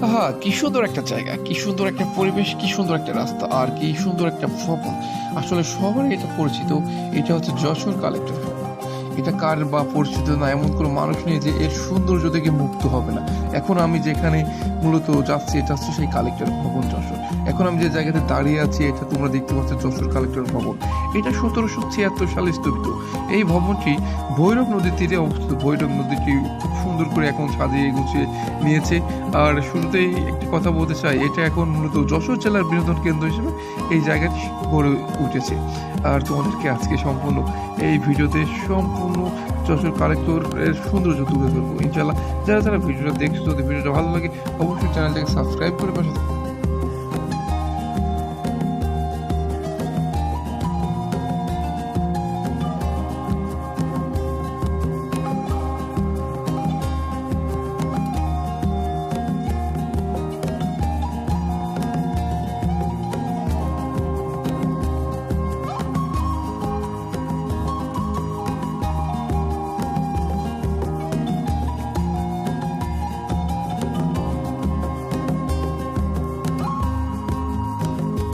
হ্যাঁ কি সুন্দর একটা জায়গা, কি সুন্দর একটা পরিবেশ, কি সুন্দর একটা রাস্তা, আর কি সুন্দর একটা ভবন। আসলে সবারই এটা পরিচিত, এটা হচ্ছে যশোর কালেক্টর ভবন এটা কার বা পরিচিত না, এমন কোনো মানুষ নেই যে এর সৌন্দর্য থেকে মুক্ত হবে না। এখন আমি যেখানে মূলত যাচ্ছি, এটা হচ্ছে সেই কালেক্টর ভবন যশোর। এখন আমি যে জায়গাতে দাঁড়িয়ে আছি, এটা তোমরা দেখতে পাচ্ছ যশোর কালেক্টর ভবন। এটা সতেরোশো ছিয়াত্তর সালে স্থাপিত এই ভবনটি ভৈরব নদীর তীরে অবস্থিত। ভৈরব নদীটি করে এখন সাজিয়ে গুছিয়ে নিয়েছে। আর শুরুতেই একটি কথা বলতে চাই, এটা এখন মূলত যশোর জেলার বিনোদন কেন্দ্র হিসেবে এই জায়গাটি গড়ে উঠেছে। আর তোমাদেরকে আজকে সম্পূর্ণ এই ভিডিওতে সম্পূর্ণ যশোর কালেক্টর এর সৌন্দর্য তুলে ধরবো। ইনশাল্লাহ যারা যারা ভিডিওটা দেখছ, যদি ভিডিওটা ভালো লাগে, অবশ্যই চ্যানেলটাকে সাবস্ক্রাইব করে পাশে।